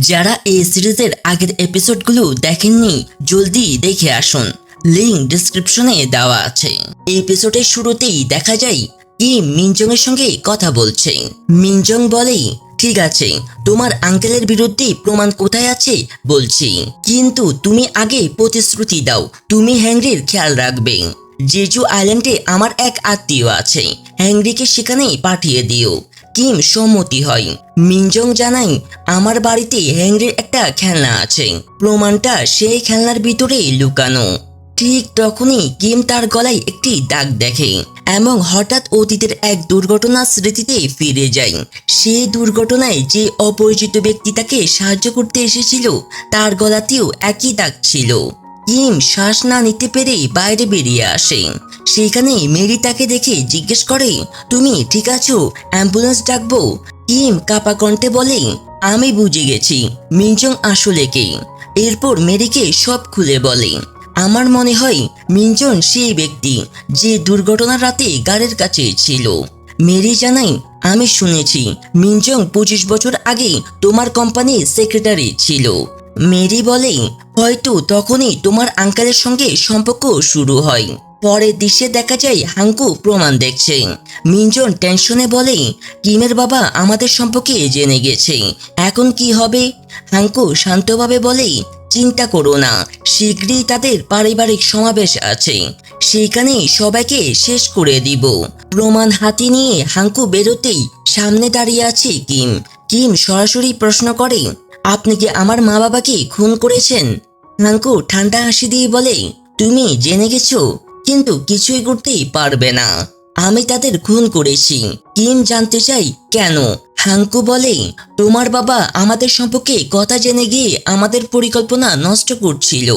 যারা এই সিরিজের আগের এপিসোডগুলো দেখেননি, জলদি দেখে আসুন। লিঙ্ক ডিসক্রিপশনে দেওয়া আছে। এপিসোডের শুরুতেই দেখা যায়, কি মিনজং এর সঙ্গে কথা বলছে। মিনজং বলে, ঠিক আছে, তোমার আঙ্কেলের বিরুদ্ধে প্রমাণ কোথায় আছে? বলছি। কিন্তু তুমি আগে প্রতিশ্রুতি দাও, তুমি হ্যাংরির খেয়াল রাখবে। জেজু আইল্যান্ডে আমার এক আত্মীয় আছে, হ্যাংরিকে সেখানেই পাঠিয়ে দিও। কিম সম্মতি হয়। মিনজং জানাই আমার বাড়িতে হ্যাংরির একটা খেলনা আছে। প্রমাণটা সেই খেলনার ভিতরেই লুকানো। ঠিক তখনই কিম তার গলায় একটি দাগ দেখে এবং হঠাৎ অতীতের এক দুর্ঘটনা স্মৃতিতে ফিরে যায়। সেই দুর্ঘটনায় যে অপরিচিত ব্যক্তি তাকে সাহায্য করতে এসেছিল, তার গলাতেও একই দাগ ছিল। কিম শ্বাস না নিতে পেরে বাইরে বেরিয়ে আসে। সেখানে মেরি তাকে দেখে জিজ্ঞেস করে, তুমি ঠিক আছো? অ্যাম্বুলেন্স ডাকবো? কিম কাপা কণ্ঠে বলে, আমি বুঝে গেছি। মিনজং আসলে কে? এরপর মেরিকে সব খুলে বলে, আমার মনে হয় মিনজন সেই ব্যক্তি যে দুর্ঘটনার রাতে গাড়ির কাছে ছিল। মেরি জানাই আমি শুনেছি মিনজং পঁচিশ বছর আগে তোমার কোম্পানির সেক্রেটারি ছিল। মেরি বলে, হয়তো তখনই তোমার আঙ্কেলের সঙ্গে সম্পর্ক শুরু হয়। পরের দৃশ্যে দেখা যায়, হাঙ্কু প্রমাণ দেখছে। মিনজন টেনশনে বলে, কিমের বাবা আমাদের সম্পর্কে জেনে গেছে। এখন কি হবে? হাঙ্কু শান্তভাবে বলে, চিন্তা করো না, শীঘ্রই তাদের পারিবারিক সমাবেশ আছে। সেখানে সবাইকে শেষ করে দিব। প্রমাণ হাতে নিয়ে হাঙ্কু বেরোতেই সামনে দাঁড়িয়ে আছে কিম। কিম সরাসরি প্রশ্ন করে আপনি কি আমার মা বাবাকে খুন করেছেন? হাঙ্কু ঠান্ডা হাসি দিয়ে বলে, তুমি জেনে গেছো, কিন্তু কিছুই করতেই পারবে না। আমি তাদের খুন করেছি। কিম জানতে চাই কেন? হাঙ্কু বলে, তোমার বাবা আমাদের সম্পর্কে কথা জেনে গিয়ে আমাদের পরিকল্পনা নষ্ট করছিল।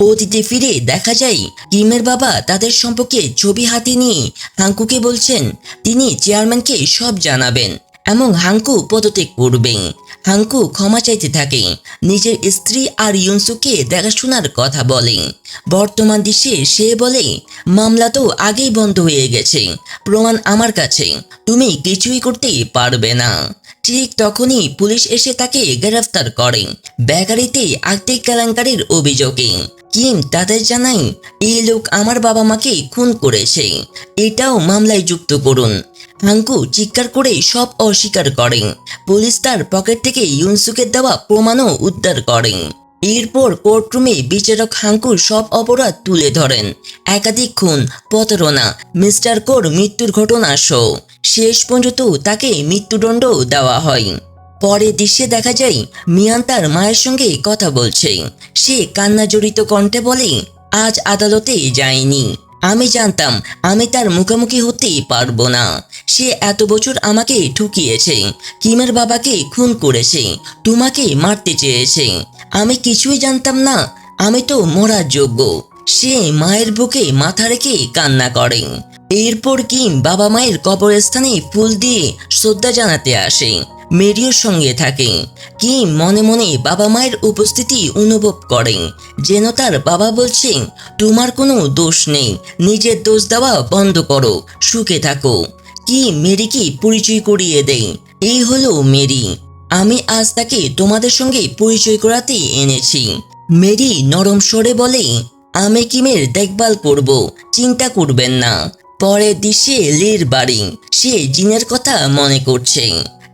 অতীতে ফিরে দেখা যায়, কিমের বাবা তাদের সম্পর্কে ছবি হাতে নিয়ে হাঙ্কুকে বলছেন, তিনি চেয়ারম্যানকে সব জানাবেন। এবং হাঙ্কু পদত্যাগ করবে। হাঙ্কু ক্ষমা চাইতে থাকে। নিজের স্ত্রী আর ইউনসুকে দেখাশোনার কথা বলে। বর্তমান দৃশ্যে সে বলে, মামলা তো আগেই বন্ধ হয়ে গেছে। প্রমাণ আমার কাছে। তুমি কিছুই করতে পারবে না। ঠিক তখনই পুলিশ এসে তাকে গ্রেফতার করে। বেকারিতে আর্থিক কেলেঙ্কারির অভিযোগে। কিম তাদের জানাই এই লোক আমার বাবা মাকে খুন করেছে। এটাও মামলায় যুক্ত করুন। হাঙ্কু চিৎকার করে সব অস্বীকার করেন পুলিশ তার পকেট থেকে ইউনসুকের দেওয়া প্রমাণও উদ্ধার করেন এরপর কোর্টরুমে বিচারক হাঙ্কুর সব অপরাধ তুলে ধরেন। একাধিক খুন, প্রতারণা, মিস্টার কোর মৃত্যুর ঘটনা সহ। শেষ পর্যন্ত তাকে মৃত্যুদণ্ড দেওয়া হয়। পরে দৃশ্যে দেখা যায়, মিয়ান তার মায়ের সঙ্গে কথা বলছে। সে কান্না জড়িত কণ্ঠে বলে, আজ আদালতে যায়নি আমি জানতাম আমি তার মুখোমুখি হতেই পারব না। সে এত বছর আমাকে ঠুকিয়েছে, কিমের বাবাকে খুন করেছে, তোমাকে মারতে চেয়েছে। আমি কিছুই জানতাম না, আমি তো মরার যোগ্য। সে মায়ের বুকে মাথা রেখে কান্না করে। এরপর কিম বাবা মায়ের কবরস্থানে ফুল দিয়ে শ্রদ্ধা জানাতে আসে। মেরিওর সঙ্গে থাকে। কিম মনে মনে বাবা মায়ের উপস্থিতি অনুভব করে যেন তার বাবা বলছে, তোমার কোনো দোষ নেই, নিজের দোষ দেওয়া বন্ধ করো, সুখে থাকো। কি মেরিকে পরিচয় করিয়ে দেয়? এই হলো মেরি। আমি আজ তাকে তোমাদের সঙ্গে পরিচয় করাতে এনেছি। মেরি নরম স্বরে বলে, আমি কিমের দেখভাল করব, চিন্তা করবেন না। পরের দিশে লির বাড়ি, সে জিনের কথা মনে করছে।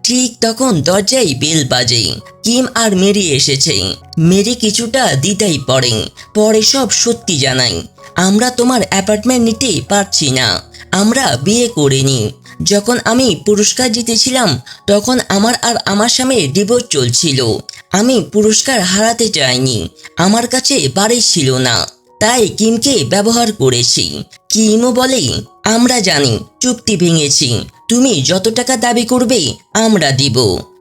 ঠিক তখন দরজায় বেল বাজে। কিম আর মেরি এসেছে। মেরি কিছুটা দ্বিধাই পড়ে। পরে সব সত্যি জানাই আমরা তোমার অ্যাপার্টমেন্ট নিতে পারছি না। আমরা বিয়ে করিনি। যখন আমি পুরস্কার জিতেছিলাম, তখন আমার আর আমার স্বামীর ডিভোর্স চলছিল। আমি পুরস্কার হারাতে চাইনি। আমার কাছে বাড়ি ছিল না। তাই কিমকে ব্যবহার করেছি। কিমও বলে আমরা জানি, চুক্তি ভেঙেছি। তুমি যত টাকা দাবি করবে, আমরা দিব।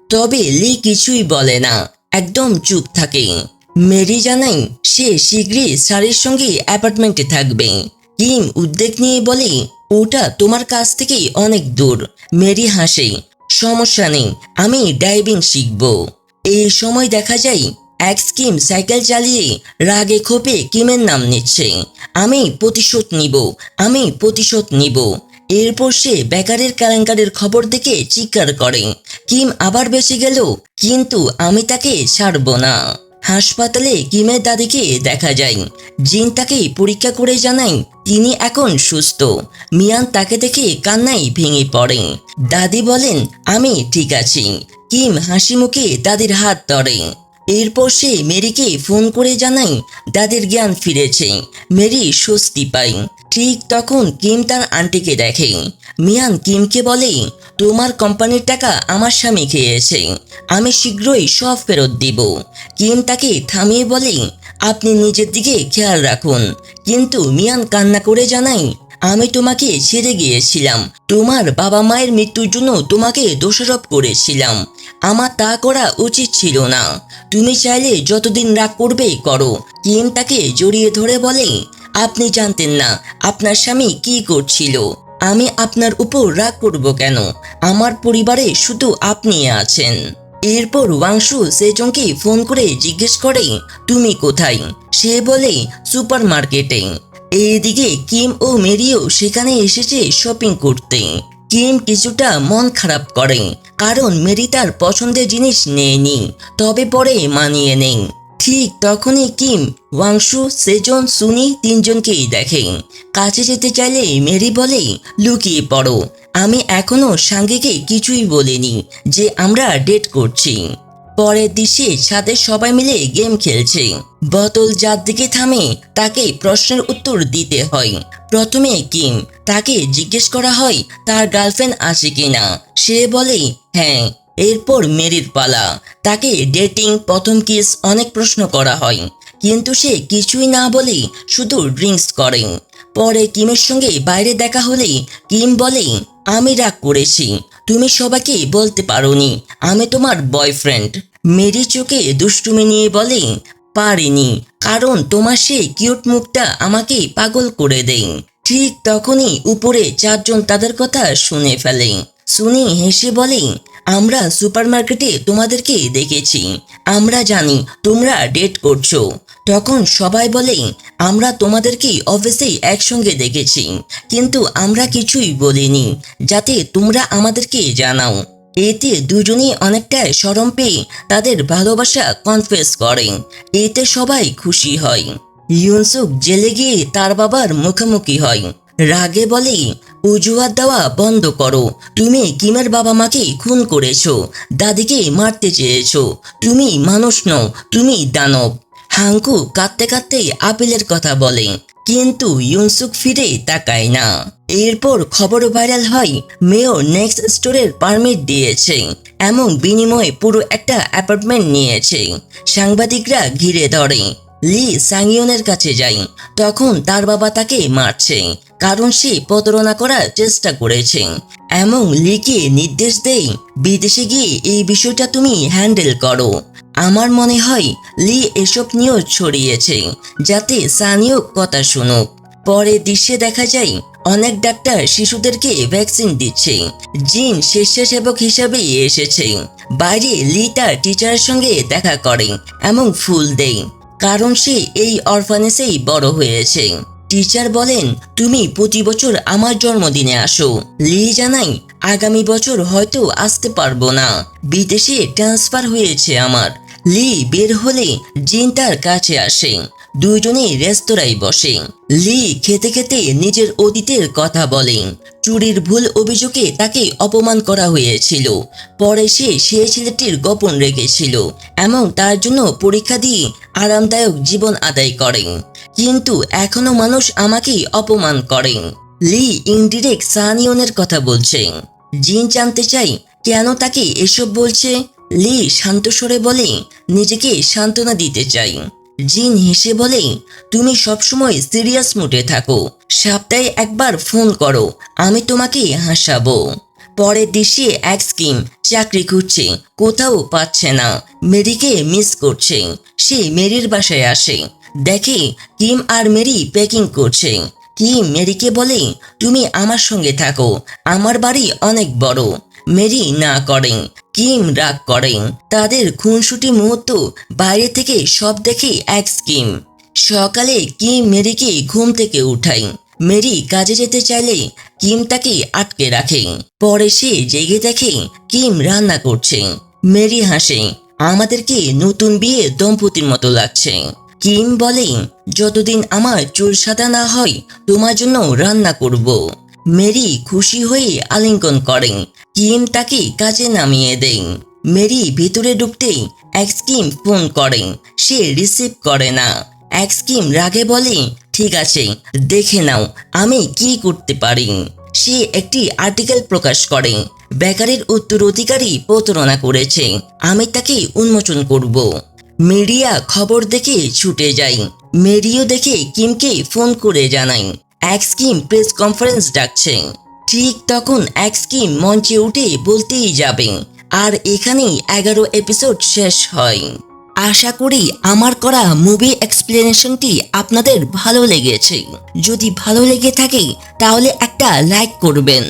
তবে লি কিছুই বলে না, একদম চুপ থাকে। মেরি জানাই, সে শীঘ্রই শাড়ির সঙ্গে অ্যাপার্টমেন্টে থাকবে। কিম উদ্বেগ নিয়ে বলে, ওটা তোমার কাছ থেকে অনেক দূর। মেরি হাসে, সমস্যা নেই, আমি ডাইভিং শিখব। এই সময় দেখা যায় এক স্কিম সাইকেল চালিয়ে রাগে ক্ষোভে কিমের নাম নিচ্ছে। আমি প্রতিশোধ নিব, আমি প্রতিশোধ নিব। এরপর সে বেকারের কেলেঙ্কারের খবর দেখে চিৎকার করে, কিম আবার বেঁচে গেল, কিন্তু আমি তাকে ছাড়ব না। হাসপাতালে কিমের দাদিকে দেখা যায়, জিন তাকে পরীক্ষা করে জানায় তিনি এখন সুস্থ। মিয়ান তাকে দেখে কান্নাই ভেঙে পড়ে। দাদি বলেন, আমি ঠিক আছি। কিম হাসি মুখে দাদির হাত ধরে। এরপর সে মেরিকে ফোন করে জানায়, দাদের জ্ঞান ফিরেছে। মেরি স্বস্তি পায়। ঠিক তখন কিম তার আন্টিকে দেখে। মিয়ান, কিমকে বলে, তোমার কোম্পানির টাকা আমার স্বামী খেয়েছে। আমি শীঘ্রই সব ফেরত দিব। কিম তাকে থামিয়ে বলে, আপনি নিজের দিকে খেয়াল রাখুন। কিন্তু মিয়ান কান্না করে জানাই আমি তোমাকে ছেড়ে গিয়েছিলাম। তোমার বাবা মায়ের মৃত্যুর জন্য তোমাকে দোষারোপ করেছিলাম। আমার তা করা উচিত ছিল না। তুমি চাইলে যতদিন রাগ করবে করো। কিম তাকে জড়িয়ে ধরে বলে, আপনি জানতেন না আপনার স্বামী কি করছিল। আমি আপনার উপর রাগ করব কেন? আমার পরিবারে শুধু আপনি আছেন এরপর ওয়াংশু সেজংকে ফোন করে জিজ্ঞেস করে, তুমি কোথায় সে বলে সুপার মার্কেটে এইদিকে কিম ও মেরিও সেখানে এসেছে শপিং করতে। কিম কিছুটা মন খারাপ করে, কারণ মেরি তার পছন্দের জিনিস নেয়নি, তবে পরে মানিয়ে নেই ঠিক তখনই কিম, ওয়াংশু, সেজন, সুনি তিনজনকেই দেখে। কাছে যেতে চাইলে মেরি বলে, লুকিয়ে পড়ো। আমি এখনও সাঙ্গীকে কিছুই বলিনি যে আমরা ডেট করছি। পরের দৃশ্যে সাথে সবাই মিলে গেম খেলছে। বোতল যার দিকে থামে, তাকে প্রশ্নের উত্তর দিতে হয়। প্রথমে কিম, তাকে জিজ্ঞেস করা হয়, তার গার্লফ্রেন্ড আছে কিনা? সে বলে হ্যাঁ। এরপর মেরির পালা। তাকে ডেটিং প্রথম কিস অনেক প্রশ্ন করা হয়। কিন্তু সে কিছুই না বলে শুধু ড্রিঙ্কস করে। পরে কিমের সঙ্গে বাইরে দেখা হলে, কিম বলে, আমি রাগ করেছি। তুমি সবাইকে বলতে পারোনি। আমি তোমার বয়ফ্রেন্ড। মেরি চোখে দুষ্টুমি নিয়ে বলে, পারিনি, কারণ তোমার সেই কিউট মুখটা আমাকে পাগল করে দেয়। ঠিক তখনই উপরে চারজন তাদের কথা শুনে ফেলে। শুনি হেসে বলে, আমরা সুপারমার্কেটে তোমাদেরকে দেখেছি। আমরা জানি তোমরা ডেট করছ। তখন সবাই বলে, আমরা তোমাদেরকে অফিসেই একসঙ্গে দেখেছি, কিন্তু আমরা কিছুই বলিনি, যাতে তোমরা আমাদেরকে জানাও। এতে দুজনেই অনেকটা সরম পেয়ে তাদের ভালোবাসা কনফেস করে। এতে সবাই খুশি হয়। ইউনসুক জেলে গিয়ে তার বাবার মুখোমুখি হয়। রাগে বলে অজুহাত দেওয়া বন্ধ করো। তুমি কিমের বাবা মাকে খুন করেছ? দাদিকে মারতে চেয়েছো? তুমি মানুষ নও, তুমি দানব। হাঙ্কু কাঁদতে কাঁদতে আপিলের কথা বলে, কিন্তু ইউনসুক ফিরে তাকায় না। এরপর খবর ভাইরাল হয়, মেয়র নেক্সট স্টোরের পারমিট দিয়েছে। এমন বিনিময়ে পুরো একটা অ্যাপার্টমেন্ট নিয়েছে। সাংবাদিকরা ঘিরে ধরে। লি সাংইয়নের কাছে যায় তখন তার বাবা তাকে মারছে, কারণ সে প্রতারণা করার চেষ্টা করেছে। এমন লিকে নির্দেশ দেই, বিদেশে গিয়ে এই বিষয়টা তুমি হ্যান্ডেল করো। আমার মনে হয় লি এসব নিয়েও ছড়িয়েছে, যাতে সানিও কথা শুনুক। পরে দৃশ্যে দেখা যায় অনেক ডাক্তার শিশুদেরকে ভ্যাকসিন দিচ্ছে। জিন স্বেচ্ছাসেবক হিসাবে এসেছে। বাইরে লি টিচারের সঙ্গে দেখা করে এবং ফুল দেয়। কারণ সে এই অরফানেসেই বড় হয়েছে। টিচার বলেন, তুমি প্রতি বছর আমার জন্মদিনে আসো। লি জানাই, আগামী বছর হয়তো আসতে পারব না। বিদেশে ট্রান্সফার হয়েছে আমার। লি বের হলে জিন তার কাছে আসে। দুজনেই রেস্তোরাঁয় বসে। লি খেতে খেতে নিজের অতীতের কথা বলেন চুরির ভুল অভিযোগে তাকে অপমান করা হয়েছিল। পরে সে সে ছেলেটির গোপন রেখেছিল এবং তার জন্য পরীক্ষা দিয়ে আরামদায়ক জীবন আদায় করেন কিন্তু এখনও মানুষ আমাকে অপমান করেন লি ইনডিরেক্ট সানিয়নের কথা বলছেন জিন জানতে চাই, কেন তাকে এসব বলছে? লি শান্ত স্বরে বলে, নিজেকে সান্ত্বনা দিতে চাই। জিন হেসে বলে, তুমি সবসময় সিরিয়াস মুডে থাকো। সপ্তাহে একবার ফোন করো, আমি তোমাকে হাসাবো। পরের দেশে এক স্কিম, চাকরি খুঁজছে, কোথাও পাচ্ছে না, মেরিকে মিস করছে, সে মেরির বাসায় আসে। দেখে কিম আর মেরি প্যাকিং করছে। কিম মেরিকে বলে, তুমি আমার সঙ্গে থাকো, আমার বাড়ি অনেক বড়। মেরি না করেন, কিম রাগ করেন। তাদের খুনসুটি মুহূর্ত বাইরে থেকে সব দেখে এক স্কিম। সকালে কিম মেরিকে ঘুম থেকে উঠাই মেরি কাজে যেতে চাইলে কিম তাকে আটকে রাখে। পরে সে জেগে দেখে কিম রান্না করছে। মেরি হাসে, আমাদেরকে নতুন বিয়ে দম্পতির মতো লাগছে। কিম বলে, যতদিন আমার চুল সাদা না হয়, তোমার জন্য রান্না করব। মেরি খুশি হয়ে আলিঙ্গন করেন। কিম তাকে কাজে নামিয়ে দেন মেরি ভিতরে ঢুকতেই এক্সকিম ফোন করেন সে রিসিভ করে না। এক্সকিম রাগে বলে, ঠিক আছে, দেখে নাও, আমি কি করতে পারি? সে একটি আর্টিকেল প্রকাশ করে। বেকারের উত্তরাধিকারী প্রতারণা করেছে, আমি তাকে উন্মোচন করব। মিডিয়া খবর দেখে ছুটে যায়। মেরিও দেখে কিমকে ফোন করে জানাই এক্স কিম প্রেস কনফারেন্স ডাকছে। ঠিক তখন এক স্কিম মঞ্চে উঠে বলতেই যাবে। আর এখানেই এগারো এপিসোড শেষ হয়। আশা করি আমার করা মুভি এক্সপ্লেনেশনটি আপনাদের ভালো লেগেছে। যদি ভালো লেগে থাকে, তাহলে একটা লাইক করবেন।